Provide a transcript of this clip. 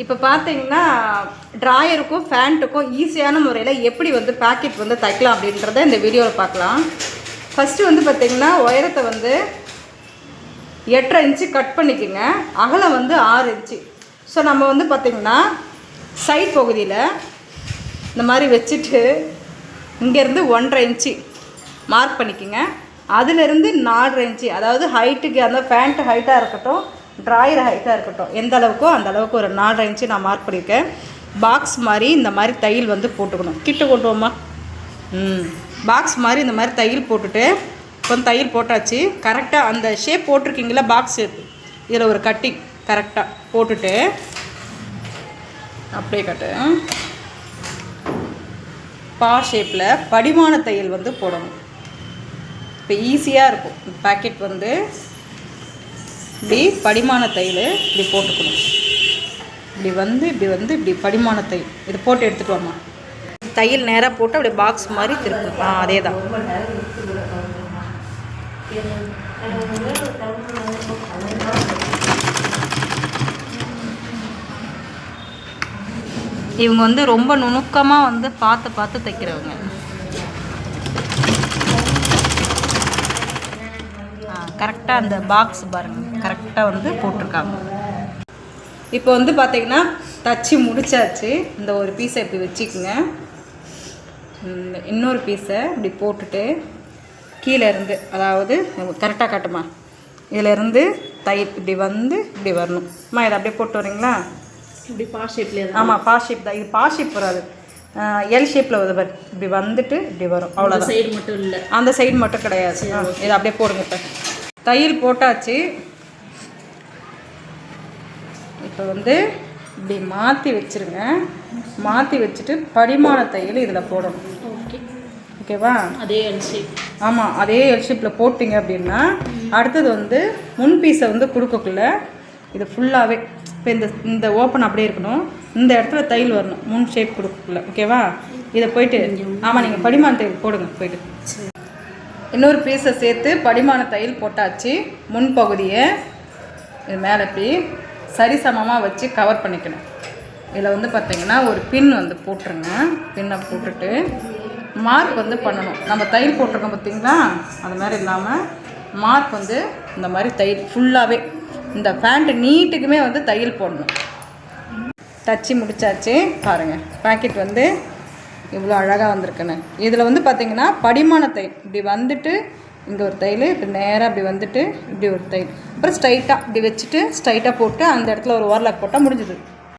இப்போ பார்த்தீங்கன்னா ட்ராயருக்கும் ஃபேண்ட்டுக்கும் ஈஸியான முறையில் எப்படி வந்து பேக்கெட் வந்து தைக்கலாம் அப்படின்றத இந்த வீடியோவில் பார்க்கலாம் ஃபஸ்ட்டு வந்து பார்த்தீங்கன்னா உயரத்தை வந்து எட்டரை இன்ச்சு கட் பண்ணிக்கோங்க. அகலம் வந்து ஆறு இன்ச்சு. ஸோ நம்ம வந்து பார்த்திங்கன்னா சைட் பகுதியில் இந்த மாதிரி வச்சுட்டு இங்கேருந்து ஒன்றரை இன்ச்சு மார்க் பண்ணிக்கோங்க. அதுலேருந்து நாலரை இன்ச்சு அதாவது ஹைட்டுக்கு அந்த ஃபேண்ட்டு ஹைட்டாக இருக்கட்டும் ட்ராயர் ஹைட்டாக இருக்கட்டும். எந்த அளவுக்கோ அந்த அளவுக்கு ஒரு நாலரை இன்ச்சு நான் மார்க் பண்ணியிருக்கேன். பாக்ஸ் மாதிரி இந்த மாதிரி தையல் வந்து போட்டுக்கணும். கிட்ட கொண்டு ம். பாக்ஸ் மாதிரி இந்த மாதிரி தையல் போட்டுட்டு கொஞ்சம் தையல் போட்டாச்சு. கரெக்டாக அந்த ஷேப் போட்டிருக்கீங்களா பாக்ஸ் ஷேப் இதில் ஒரு கட்டிங் கரெக்டாக போட்டுட்டு அப்படியே கட்டு பா ஷேப்பில் படிமான தையல் வந்து போடணும். இப்போ ஈஸியாக இருக்கும். பேக்கெட் வந்து இப்படி படிமான தையல் இப்படி போட்டுக்கணும். இப்படி வந்து இப்படி வந்து இப்படி படிமான தையல். இது போட்டு எடுத்துகிட்டு வாம்மா. தையல் நேராக போட்டு அப்படியே பாக்ஸ் மாதிரி திருப்பணும். ஆ அதே தான் இவங்க வந்து ரொம்ப நுணுக்கமாக வந்து பார்த்து பார்த்து தைக்கிறவங்க. கரெக்டாக அந்த பாக்ஸ் பாருங்கள் கரெக்டாக வந்து போட்டிருக்காங்க. இப்போ வந்து பார்த்தீங்கன்னா தச்சு முடிச்சாச்சு. இந்த ஒரு பீஸை இப்படி வச்சுக்கோங்க. இன்னொரு பீஸை இப்படி போட்டுட்டு கீழே இருந்து அதாவது கரெக்டாக காட்டுமா? இதில் இருந்து தையல் இப்படி வந்து இப்படி வரணும். அம்மா இதை அப்படியே போட்டு வரீங்களா? இப்படி பா ஷேப்லேயே ஆமாம் பா ஷேப் தான். இது பா ஷேப் வராது. எல் ஷேப்பில் வருது இப்படி வந்துட்டு இப்படி வரும். அவ்வளோதான் சைடு மட்டும் இல்லை. அந்த சைடு மட்டும் கிடையாது. இதை அப்படியே போடுங்க இப்போ. தையல் போட்டாச்சு. இப்போ வந்து இப்படி மாற்றி வச்சிருங்க. மாற்றி வச்சுட்டு படிமான தையல் இதில் போடணும். ஓகே ஓகேவா அதே எல் ஷேப் ஆமாம் அதே எல் ஷேப்பில் போட்டிங்க அப்படின்னா அடுத்தது வந்து முன் பீஸை வந்து கொடுக்கக்குள்ள இது ஃபுல்லாகவே இப்போ இந்த இந்த ஓப்பன் அப்படியே இருக்கணும். இந்த இடத்துல தையல் வரணும். முன் ஷேப் கொடுக்கல ஓகேவா இதை போயிட்டு ஆமாம் நீங்கள் படிமான தையல் போடுங்க போயிட்டு. இன்னொரு பீஸை சேர்த்து படிமான தையல் போட்டாச்சு. முன்பகுதியை இது மேலே இப்படி சரிசமமாக வச்சு கவர் பண்ணிக்கணும். இதில் வந்து பார்த்தீங்கன்னா ஒரு பின் வந்து போட்டுருங்க. பின்னை போட்டுட்டு மார்க் வந்து பண்ணணும். நம்ம தையல் போட்டிருக்கோம் பார்த்திங்களா? அது மாதிரி இல்லாமல் மார்க் வந்து இந்த மாதிரி தையல் ஃபுல்லாகவே இந்த பேண்ட்டு நீட்டுக்குமே வந்து தையல் போடணும். தச்சு முடிச்சாச்சு. பாருங்கள் பேக்கெட் வந்து இவ்வளோ அழகாக வந்திருக்குன்னு. இதில் வந்து பார்த்தீங்கன்னா படிமான தையல் இப்படி வந்துட்டு இங்கே ஒரு தையல் இப்படி நேராக இப்படி வந்துட்டு இப்படி ஒரு தையல். அப்புறம் ஸ்ட்ரைட்டாக இப்படி வச்சுட்டு ஸ்ட்ரைட்டாக போட்டு அந்த இடத்துல ஒரு ஓவர்லாக் போட்டால் முடிஞ்சுது.